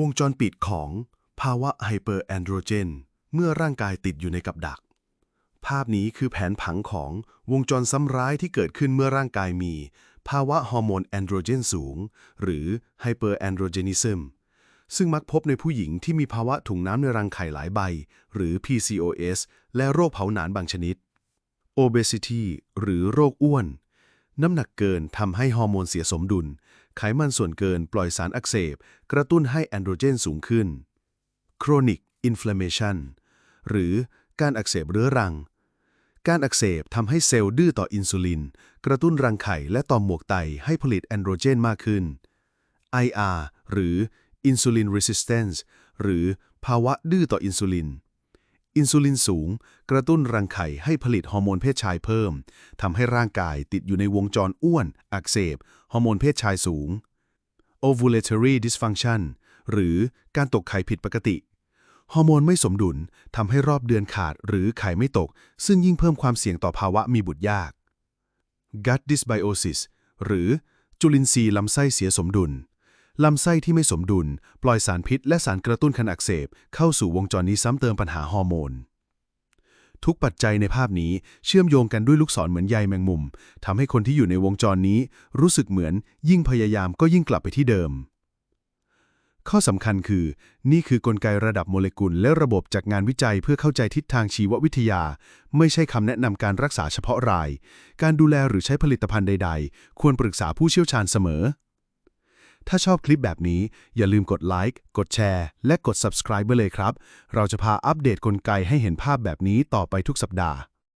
วงจรปิดของภาวะไฮเปอร์แอนโดรเจนเมื่อร่างกายติดอยู่ในกับดัก ภาพนี้คือแผนผังของวงจรซ้ำร้ายที่เกิดขึ้นเมื่อร่างกายมี ภาวะฮอร์โมนแอนโดรเจนสูง หรือไฮเปอร์แอนโดรเจนิซึมซึ่งมักพบในผู้หญิงที่มีภาวะถุงน้ำในรังไข่หลายใบ หรือ PCOS และโรคเผาหนานบางชนิด obesity หรือโรคอ้วน น้ำหนักเกินทำให้ฮอร์โมนเสียสมดุล ไขมันส่วนเกินปล่อยสารอักเสบ กระตุ้นให้แอนโดรเจนสูงขึ้น chronic inflammation หรือการอักเสบเรื้อรัง การอักเสบทำให้เซลล์ดื้อต่ออินซูลิน กระตุ้นรังไข่และต่อมหมวกไตให้ผลิตแอนโดรเจนมากขึ้น IR หรือ insulin resistance หรือภาวะดื้อต่ออินซูลิน อินซูลินสูง กระตุ้นรังไข่ให้ผลิตฮอร์โมนเพศชายเพิ่มทำให้ร่างกายติดอยู่ในวงจรอ้วน อักเสบ ฮอร์โมนเพศชายสูง ovulatory dysfunction หรือการตกไข่ผิดปกติ ฮอร์โมนไม่สมดุลทำให้รอบเดือนขาดหรือไข่ไม่ตก ซึ่งยิ่งเพิ่มความเสี่ยงต่อภาวะมีบุตรยาก gut dysbiosis หรือจุลินทรีย์ลำไส้เสียสมดุล ลำไส้ที่ไม่สมดุล ปล่อยสารพิษ และสารกระตุ้นคันอักเสบ เข้าสู่วงจรนี้ซ้ำเติมปัญหาฮอร์โมน ทุกปัจจัยในภาพนี้เชื่อมโยงกันด้วยลูกศรเหมือนใยแมงมุมทำให้คนที่อยู่ในวงจรนี้ รู้สึกเหมือน ยิ่งพยายามก็ยิ่งกลับไปที่เดิม ข้อสำคัญคือ นี่คือกลไกระดับโมเลกุล และระบบจากงานวิจัยเพื่อเข้าใจทิศทางชีววิทยา ไม่ใช่คำแนะนำการรักษาเฉพาะราย การดูแลหรือใช้ผลิตภัณฑ์ใด ๆ ควรปรึกษาผู้เชี่ยวชาญเสมอ ถ้าชอบคลิปแบบนี้อย่าลืมกดไลค์กดแชร์ และกด subscribe ไปเลยครับ เราจะพาอัปเดตกลไกให้เห็นภาพแบบนี้ต่อไปทุกสัปดาห์